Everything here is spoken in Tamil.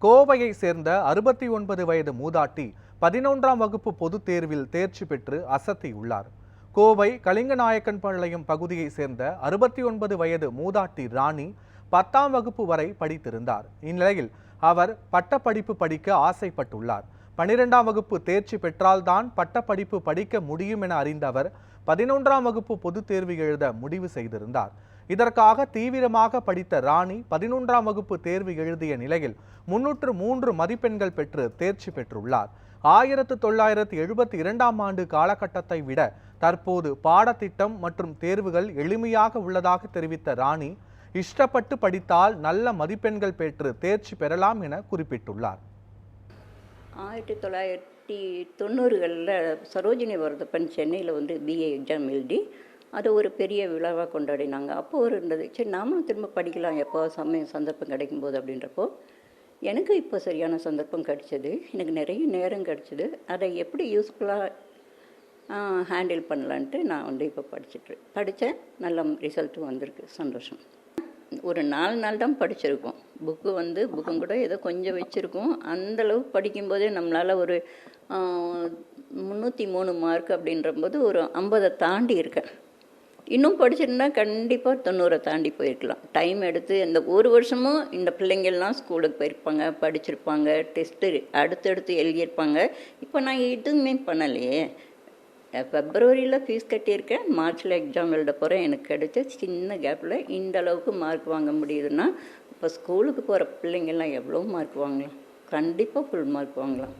கோவையை சேர்ந்த அறுபத்தி ஒன்பது வயது மூதாட்டி பதினொன்றாம் வகுப்பு பொதுத் தேர்வில் தேர்ச்சி பெற்று அசத்தியுள்ளார் கோவை கலிங்கநாயக்கன் பாளையம் பகுதியை சேர்ந்த அறுபத்தி ஒன்பது வயது மூதாட்டி ராணி பத்தாம் வகுப்பு வரை படித்திருந்தார். இந்நிலையில் அவர் பட்டப்படிப்பு படிக்க ஆசைப்பட்டுள்ளார். பனிரெண்டாம் வகுப்பு தேர்ச்சி பெற்றால்தான் பட்டப்படிப்பு படிக்க முடியும் என அறிந்த அவர் பதினொன்றாம் வகுப்பு பொதுத் தேர்வு எழுத முடிவு செய்திருந்தார். இதற்காக தீவிரமாக படித்த ராணி பதினொன்றாம் வகுப்பு தேர்வு எழுதிய நிலையில் முன்னூற்று மூன்று மதிப்பெண்கள் பெற்று தேர்ச்சி பெற்றுள்ளார். ஆயிரத்து தொள்ளாயிரத்து எழுபத்தி இரண்டாம் ஆண்டு காலகட்டத்தை விட தற்போது பாடத்திட்டம் மற்றும் தேர்வுகள் எளிமையாக உள்ளதாக தெரிவித்த ராணி இஷ்டப்பட்டு படித்தால் நல்ல மதிப்பெண்கள் பெற்று தேர்ச்சி பெறலாம் என குறிப்பிட்டுள்ளார். ஆயிரத்தி தொள்ளாயிரத்தி தொண்ணூறுகளில் சரோஜினி வரதப்பன் சென்னையில் வந்து பிஏ எக்ஸாம் எழுதி அதை ஒரு பெரிய விழாவாக கொண்டாடினாங்க. அப்போ ஒரு இருந்தது. சரி நாமளும் திரும்ப படிக்கலாம். எப்போ சமயம் சந்தர்ப்பம் கிடைக்கும்போது அப்படின்றப்போ எனக்கு இப்போ சரியான சந்தர்ப்பம் கிடைச்சது. எனக்கு நிறைய நேரம் கிடைச்சிது. அதை எப்படி யூஸ்ஃபுல்லாக ஹேண்டில் பண்ணலான்ட்டு நான் வந்து இப்போ படிச்சுட்டு படித்தேன். நல்ல ரிசல்ட்டும் வந்திருக்கு. சந்தோஷம். ஒரு நாலு நாள் தான் படிச்சிருக்கோம். புக்கு வந்து புக்கும் கூட ஏதோ கொஞ்சம் வச்சுருக்கோம். அந்தளவு படிக்கும்போதே நம்மளால் ஒரு முந்நூற்றி மூணு மார்க் அப்படின்றபோது ஒரு ஐம்பதை தாண்டி இருக்கேன். இன்னும் படிச்சிருந்தா கண்டிப்பாக தொண்ணூறை தாண்டி போயிருக்கலாம். டைம் எடுத்து இந்த ஒரு வருஷமும் இந்த பிள்ளைங்கள்லாம் ஸ்கூலுக்கு போயிருப்பாங்க படிச்சிருப்பாங்க டெஸ்ட்டு அடுத்தடுத்து எழுதியிருப்பாங்க. இப்போ நான் எதுவுமே பண்ணலையே. ஃபெப்ரவரியில் ஃபீஸ் கட்டியிருக்கேன். மார்ச்சில் எக்ஸாம் எழுத போகிறேன் எனக்கு கிடைச்ச சின்ன கேப்பில் இந்த அளவுக்கு மார்க் வாங்க முடியுதுன்னா இப்போ ஸ்கூலுக்கு போகிற பிள்ளைங்கள்லாம் எவ்வளோ மார்க் வாங்கலாம்? கண்டிப்பாக ஃபுல் மார்க் வாங்கலாம்.